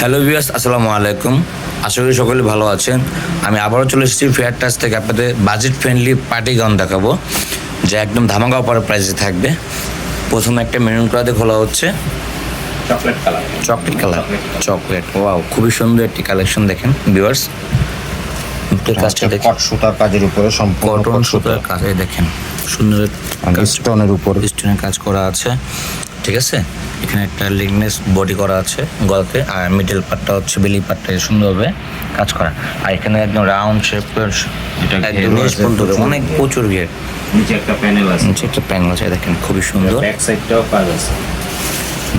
Hello viewers আসসালামু আলাইকুম। আশা করি সকলে ভালো আছেন। আমি আবারও চলে এসেছি ফেয়ার টাচ থেকে আপনাদের বাজেট ফ্রেন্ডলি পার্টি গাউন দেখাবো যা একদম ধামাকা অপার প্রাইসে থাকবে। প্রথমে একটা মেরুন কালার খোলা হচ্ছে। Chocolate colour chocolate colour chocolate wow খুবই সুন্দর একটি কালেকশন দেখেন ভিউয়ার্স কাজটা দেখেন সুতার কাজের উপরে সম্পূর্ণ কটন সুতার কাজে দেখেন সুন্দর স্টোনের উপর। স্টোনের কাজ করা আছে ঠিক আছে? এখানে একটা লিগনেস বডি করা আছে গল্পে আর মিডল পার্টটা হচ্ছে বেলি পার্টটা সুন্দরভাবে কাজ করা। আর এখানে একদম রাউন্ড শেপের প্রচুর। অনেক প্রচুর ঘের। নিচে একটা প্যানেল আছে। নিচে একটা প্যানেল আছে দেখেন খুবই সুন্দর। ব্যাক সাইডটাও কাজ আছে।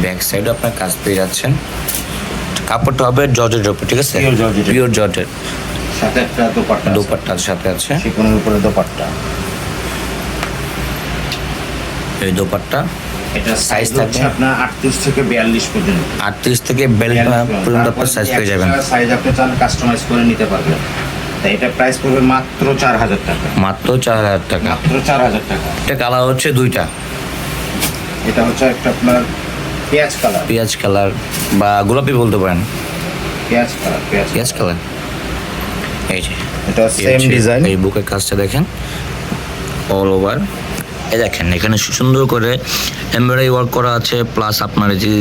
ব্যাক সাইডে আপনার কাজ পেয়ে যাচ্ছেন। কাপড়টা হবে জর্জের উপর ঠিক আছে। পিওর জর্জের সাথে একটা দোপাট্টা আছে। দোপাট্টার সাথে আছে। উপরে দোপাট্টা। এই দোপাট্টা এটা সাইজ থাকবে? হচ্ছে আপনার আটত্রিশ থেকে বিয়াল্লিশ পর্যন্ত। আটত্রিশ থেকে বেল্ট পর্যন্ত আপনার সাইজ পেয়ে যাবেন। সাইজ আপনি চান কাস্টমাইজ করে নিতে পারবেন। তাই এটা প্রাইস পড়বে মাত্র চার হাজার টাকা। মাত্র চার হাজার টাকা। মাত্র চার হাজার টাকা। এটা কালার হচ্ছে দুইটা। এটা হচ্ছে একটা আপনার পেঁয়াজ কালার পেঁয়াজ কালার বা গোলাপি বলতে পারেন। পেঁয়াজ কালার পেঁয়াজ পেঁয়াজ কালার এই যে এটা সেম ডিজাইন এই বুকের কাজটা দেখেন। অল ওভার এই দেখেন এখানে সুন্দর করে এমব্রয়ডারি ওয়ার্ক করা আছে প্লাস আপনার যে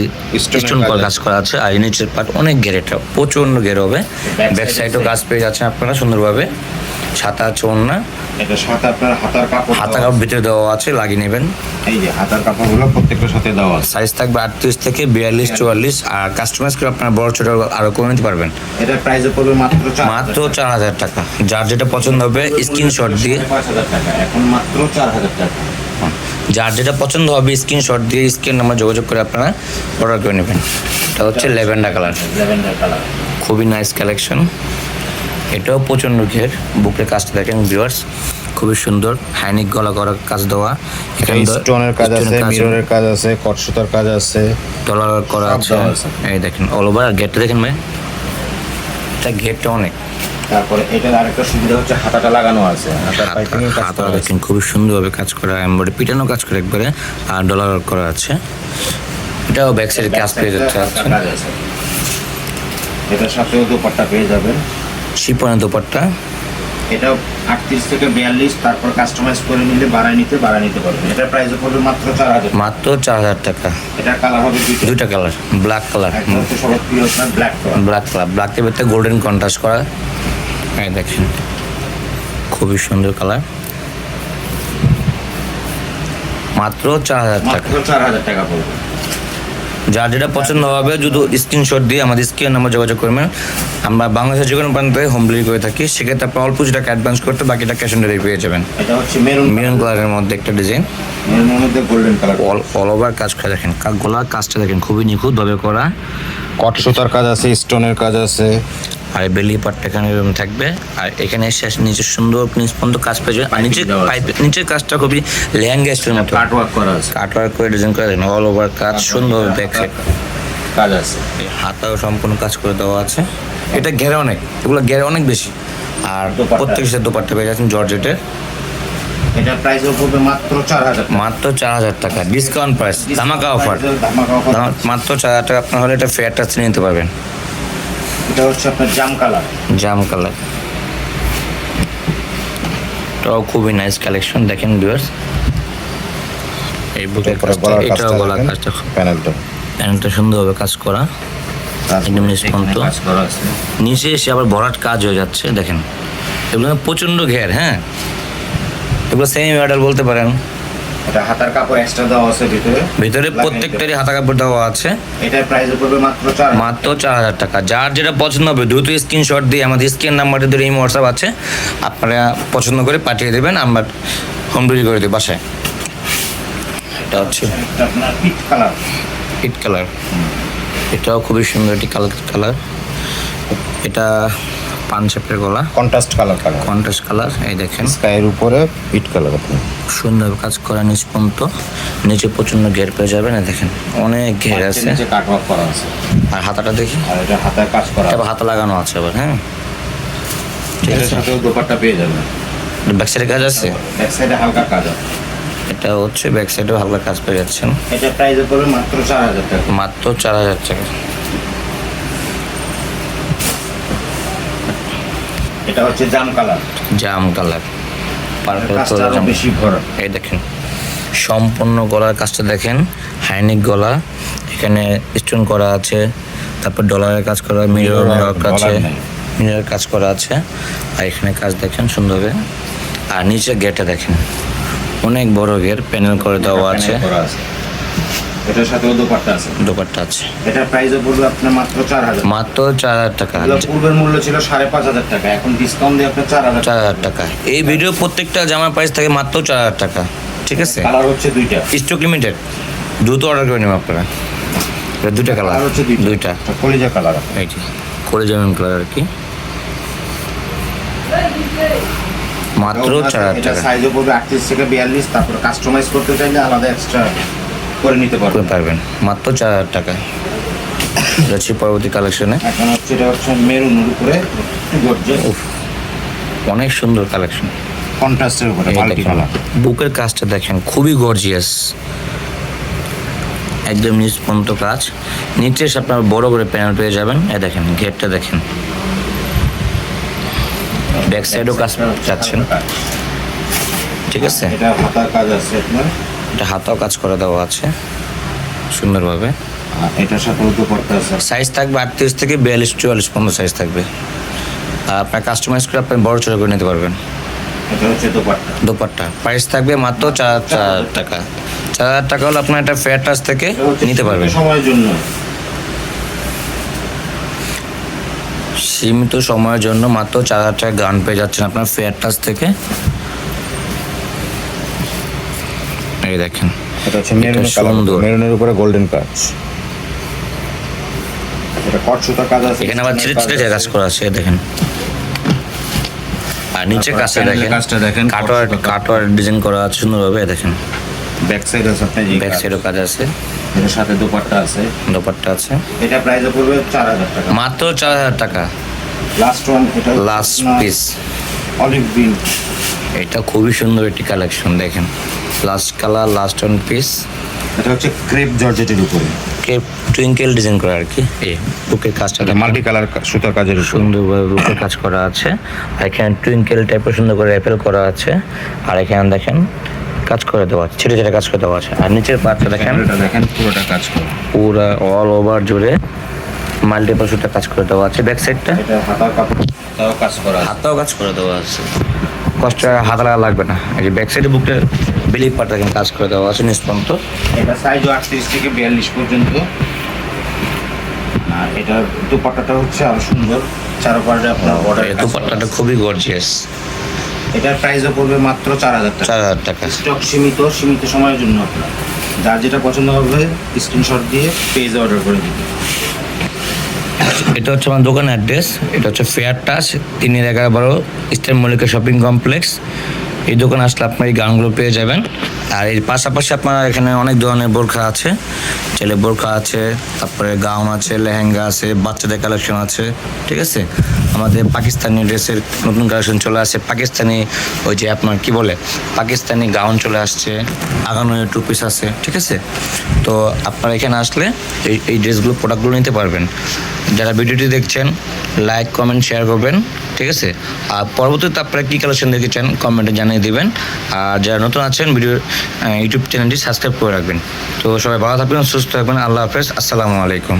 স্টোন কাজ কাজ করা আছে আর নিচের পার্ট অনেক ঘের এটা প্রচণ্ড ঘের হবে। ব্যাক সাইডও। কাজ পেয়ে যাচ্ছেন আপনারা সুন্দরভাবে ছাতা চোন্না এটা সাথে আপনার হাতার কাপড় হাতা দেওয়া কাপড় ভিতরে দেওয়া আছে লাগিয়ে নেবেন। এই যে হাতার কাপড়গুলো প্রত্যেকটার সাথে দেওয়া আছে। সাইজ থাকবে আটত্রিশ থেকে বিয়াল্লিশ চুয়াল্লিশ। আর কাস্টমাইজ করে আপনার বড় ছোট আরও করে নিতে পারবেন। এটার প্রাইসে পড়বে মাত্র মাত্র চার হাজার টাকা। যার যেটা পছন্দ হবে স্ক্রিনশট দিয়ে পাঁচ হাজার টাকা। এখন মাত্র চার হাজার টাকা। যার যেটা পছন্দ হবে স্ক্রিনশট দিয়ে স্ক্রিন নাম্বার যোগাযোগ করে আপনারা অর্ডার করে নেবেন। এটা হচ্ছে লেভেন্ডার কালার ল্যাভেন্ডার কালার খুবই নাইস কালেকশন এটাও প্রচণ্ড ঘের বুকের কাজটা দেখেন ভিউয়ার্স খুবই সুন্দর। হাইনিক গলা করা কাজ দেওয়া। এখানে স্টোনের কাজ আছে মিররের কাজ আছে কট সুতার কাজ আছে। ডলার করা আছে। এই দেখেন অল ওভার গেটটা দেখেন ভাই। এটা গেটটা অনেক। তারপরে এটার আরেকটা সুবিধা হচ্ছে হাতাটা লাগানো আছে। হাতার পাইপিং কাজ হাতা দেখেন খুবই সুন্দরভাবে কাজ করা এমব্রয়ডারি পিটানো কাজ করে একবারে। আর ডলার করা আছে। এটাও ব্যাক সাইডে কাজ পেয়ে যাচ্ছে আছে। এটার সাথেও দোপাট্টা পেয়ে যাবেন। শিপনের দোপাট্টা। এটাও আটত্রিশ থেকে বিয়াল্লিশ তারপর কাস্টমাইজ করে নিলে বাড়ায় নিতে বাড়ায় নিতে পারবেন। এটার প্রাইসে পড়বে মাত্র চার হাজার মাত্র চার হাজার টাকা। এটার কালার হবে দুইটা। কালার ব্ল্যাক কালার সবার প্রিয় ব্ল্যাক কালার ব্ল্যাক কালার ব্ল্যাকের ভিতরে গোল্ডেন কন্ট্রাস্ট করা। এই দেখেন খুবই সুন্দর কালার মাত্র চার হাজার টাকা। চার হাজার টাকা পড়বে। যার যেটা পছন্দ হবে যদি স্ক্রিনশট দিয়ে আমাদের স্ক্রিন নাম্বার যোগাযোগ করবেন। আমরা বাংলাদেশের যে কোনো প্রান্তে হোম ডেলিভারি করে থাকি সেক্ষেত্রে আপনি অল্প টাকা অ্যাডভান্স করতে বাকিটা ক্যাশ অন ডেলিভারি পেয়ে যাবেন। এটা হচ্ছে মেরুন মেরুন কালারের মধ্যে একটা ডিজাইন মেরুনের মধ্যে golden colour all all over কাজ করে দেখেন। কা- গলার কাজটা দেখেন খুবই নিখুঁতভাবে করা। কট সুতার কাজ আছে স্টোনের কাজ আছে। আর বেলি পাটটা এখানে থাকবে। আর এখানে শেষ নিচে সুন্দর নিচ পর্যন্ত কাজ পেয়ে আর নিচে। পাইপ নিচের কাজটা খুবই মতো। কাট ওয়ার্ক করা আছে। কাটওয়ার্ক করে ডিজাইন করে অল ওভার কাজ সুন্দর দেখে। কাজ আছে। হাতাও সম্পূর্ণ কাজ করে দেওয়া আছে। এটা ঘেরে অনেক। এগুলো ঘেরে অনেক বেশি। আর। প্রত্যেক সাথে দোপাট্টা পেয়ে যাচ্ছেন জর্জেটের। এটার প্রাইস পড়বে মাত্র চার হাজার মাত্র চার হাজার টাকা। ডিসকাউন্ট প্রাইস ধামাকা অফার মাত্র চার হাজার টাকা। আপনার হলে এটা ফেয়ার টাচ নিতে পারবেন। এটা হচ্ছে আপনার জাম কালার। জাম কালার। এটাও খুবই নাইস কালেকশন দেখেন ভিউয়ার্স এই বুকের কাজটা এটাও গলা কাজটা প্যানেলটা প্যান্টটা সুন্দরভাবে কাজ করা। একদম নিষ্পন্ত। নিচে এসে আবার ভরাট কাজ হয়ে যাচ্ছে দেখেন। এগুলো না প্রচণ্ড ঘের হ্যাঁ? এগুলো সেমি মডেল বলতে পারেন। এটা হাতার কাপড় এক্সট্রা দেওয়া আছে ভিতরে। ভিতরে প্রত্যেকটারই হাতা কাপড় দেওয়া আছে। এটার প্রাইস পড়বে মাত্র চার মাত্র চার হাজার টাকা। যার যেটা পছন্দ হবে দ্রুত স্ক্রিনশট দিয়ে আমাদের স্ক্রিন নাম্বারটা ধরে এই হোয়াটসঅ্যাপ আছে। আপনারা পছন্দ করে পাঠিয়ে দেবেন আমরা হোম ডেলিভারি করে দিই বাসায়। এটা হচ্ছে আপনার পিট কালার হিট কালার এটাও খুবই সুন্দর একটি কালার কালার এটা পান শেপের গলা। Contrast colour colour contrast colour এই দেখেন। স্কাইয়ের উপরে পিট কালার আপনি। সুন্দর কাজ করা নিচ পর্যন্ত। নিচে প্রচণ্ড ঘের পেয়ে যাবে না দেখেন। অনেক ঘের আছে। নিচে কাট ওয়ার্ক করা আছে। আর হাতাটা দেখি। আর এটা হাতায় কাজ করা আবার হাতা লাগানো আছে আবার হ্যাঁ? ঠিক আছে। সাথেও দোপাট্টা পেয়ে যাবেন। ব্যাক সাইডে কাজ আছে? ব্যাক সাইডে হালকা কাজ আছে। এটা হচ্ছে ব্যাক সাইডেও হালকা কাজ পেয়ে যাচ্ছেন। এটা প্রাইস পড়বে মাত্র চার হাজার টাকা। মাত্র চার হাজার টাকা। এটা হচ্ছে জাম কালার। জাম কালার। বেশি ভরা। এই দেখেন সম্পূর্ণ গলার কাজটা দেখেন হাইনিক গলা এখানে স্টোন করা আছে তারপর ডলারের কাজ করা মিরর কাছে মিরর কাজ করা আছে আর এখানে কাজ দেখেন সুন্দরভাবে। আর নিচে গেটে দেখেন অনেক বড় গেট প্যানেল করে দেওয়া আছে। আছে। এটার সাথেও দোপাট্টা আছে। দোপাট্টা আছে। এটার প্রাইসও পড়বে আপনার মাত্র চার হাজার মাত্র চার হাজার টাকা পূর্বের মূল্য ছিল সাড়ে পাঁচ হাজার টাকা এখন ডিসকাউন্ট দিয়ে আপনার চার হাজার চার হাজার টাকা। এই ভিডিও প্রত্যেকটা জামার প্রাইস থাকে মাত্র চার হাজার টাকা ঠিক আছে? কালার হচ্ছে দুইটা। স্টক লিমিটেড দ্রুত অর্ডার করে নেবেন আপনারা। দুইটা কালার হচ্ছে দুইটা। কলিজা কালার এই করে কালার আর কি। মাত্র চার হাজার টাকা। সাইজও পড়বে আটত্রিশ থেকে বিয়াল্লিশ তারপর কাস্টমাইজ করতে চাইলে আলাদা এক্সট্রা করে নিতে পারবেন। পারবেন। মাত্র চার হাজার টাকা যাচ্ছি পরবর্তী কালেকশনে এখন হচ্ছে এটা হচ্ছে মেরুনের উপরে অনেক সুন্দর কালেকশন কন্ট্রাস্টের উপরে মাল্টি বুকের কাজটা দেখেন খুবই গর্জিয়াস একদম নিচ পর্যন্ত কাজ। নিচে আপনার বড় করে প্যানেল পেয়ে যাবেন। এ দেখেন গেটটা দেখেন। ব্যাক সাইডও কাজ চাচ্ছেন। ঠিক আছে? এটা কাজ আছে আপনার। এটা হাতাও কাজ করে দেওয়া আছে সুন্দরভাবে। আর এটার সাথে আছে। সাইজ থাকবে আটত্রিশ থেকে বিয়াল্লিশ চুয়াল্লিশ পর্যন্ত সাইজ থাকবে। আর আপনার কাস্টমাইজ করে আপনি বড় ছোটো করে নিতে পারবেন। দুপাট্টা। প্রাইস থাকবে মাত্র চার চার হাজার টাকা। চার হাজার টাকা হলে আপনার একটা ফেয়ার টাচ থেকে নিতে পারবেন। সময়ের জন্য। সীমিত সময়ের জন্য মাত্র চার হাজার টাকা গান পেয়ে যাচ্ছেন আপনার ফেয়ার টাচ থেকে। এই দেখেন। এটা হচ্ছে এটা মেরুনের সুন্দর। মেরুনের উপরে গোল্ডেন কাজ এটা কট সুতার কাজ আছে এখানে আবার ছিটে ছিটে কাজ করা আছে দেখেন। আর নিচে কাজটা দেখেন কাজটা দেখেন, কাটোয়ার কাটোয়ার ডিজাইন করা আছে সুন্দরভাবে দেখেন। ব্যাক সাইড আছে আপনার ব্যাক কাজ। সাইডও কাজ আছে। সাথে দুপাট্টা আছে। দোপাট্টা আছে। এটা প্রাইসে পড়বে টাকা। মাত্র চার হাজার টাকা। লাস্ট ওয়ান এটা লাস্ট পিস অলিভ গ্রিন এটা খুবই সুন্দর একটি কালেকশন দেখেন। Last colour last one piece এটা হচ্ছে ক্রেপ জর্জেটের উপরে। ক্রেপ টুইঙ্কেল ডিজাইন করা আর কি। এই বুকের কাজটা মাল্টি কালার সুতার কাজের সুন্দরভাবে বুকের কাজ করা আছে। আর এখানে টুইঙ্কেল টাইপের সুন্দর করে অ্যাপেল করা আছে। আর এখানে দেখেন কাজ করে দেওয়া আছে। ছেড়ে ছেড়ে কাজ করে দেওয়া আছে। আর নিচের পার্টটা দেখেন। এটা দেখেন পুরোটা কাজ করে। পুরো অল ওভার জুড়ে মাল্টিপল সুতা কাজ করে দেওয়া আছে। ব্যাক সাইডটা এটা হাতার কাপড় তাও কাজ করা হাতাও কাজ করে দেওয়া আছে। কষ্ট হাতা লাগা লাগবে না। এই যে ব্যাক সাইডে বুকটা বেলি পার্টটা এখানে কাজ করে দেওয়া আছে নিষ্পন্ত এটা সাইজও আটত্রিশ থেকে বিয়াল্লিশ পর্যন্ত। আর এটা দুপাট্টাটা হচ্ছে আরও সুন্দর। চারোপাড়ে আপনার অর্ডার দুপাট্টাটা খুবই গর্জিয়াস এটার প্রাইসও পড়বে মাত্র চার হাজার টাকা। চার হাজার টাকা। স্টক সীমিত সীমিত সময়ের জন্য আপনার। যার যেটা পছন্দ হবে স্ক্রিনশট দিয়ে পেজে অর্ডার করে দিন এটা হচ্ছে আমার দোকান অ্যাড্রেস এটা হচ্ছে ফেয়ার টাচ তিনের এগারো বারো ইস্টার্ন মল্লিকা শপিং কমপ্লেক্স এই দোকানে আসলে আপনার এই গানগুলো পেয়ে যাবেন। আর এর পাশাপাশি আপনার এখানে অনেক ধরনের বোরখা আছে। ছেলে বোরখা আছে, তারপরে গাউন আছে, লেহেঙ্গা আছে, বাচ্চাদের কালেকশন আছে, ঠিক আছে? আমাদের পাকিস্তানি ড্রেসের নতুন কালেকশন চলে আসছে পাকিস্তানি ওই যে আপনার কি বলে? পাকিস্তানি গাউন চলে আসছে আগানো টু পিস আছে, ঠিক আছে? তো আপনারা এখানে আসলে এই এই ড্রেসগুলো প্রোডাক্টগুলো নিতে পারবেন। যারা ভিডিওটি দেখছেন লাইক কমেন্ট শেয়ার করবেন। ঠিক আছে? আর পরবর্তীতে আপনারা কী কালেকশন দেখতে চান কমেন্টে জানিয়ে দেবেন। আর যারা নতুন আছেন ভিডিও ইউটিউব চ্যানেলটি সাবস্ক্রাইব করে রাখবেন। তো সবাই ভালো থাকবেন, সুস্থ থাকবেন, আল্লাহ হাফেজ, আসসালামু আলাইকুম।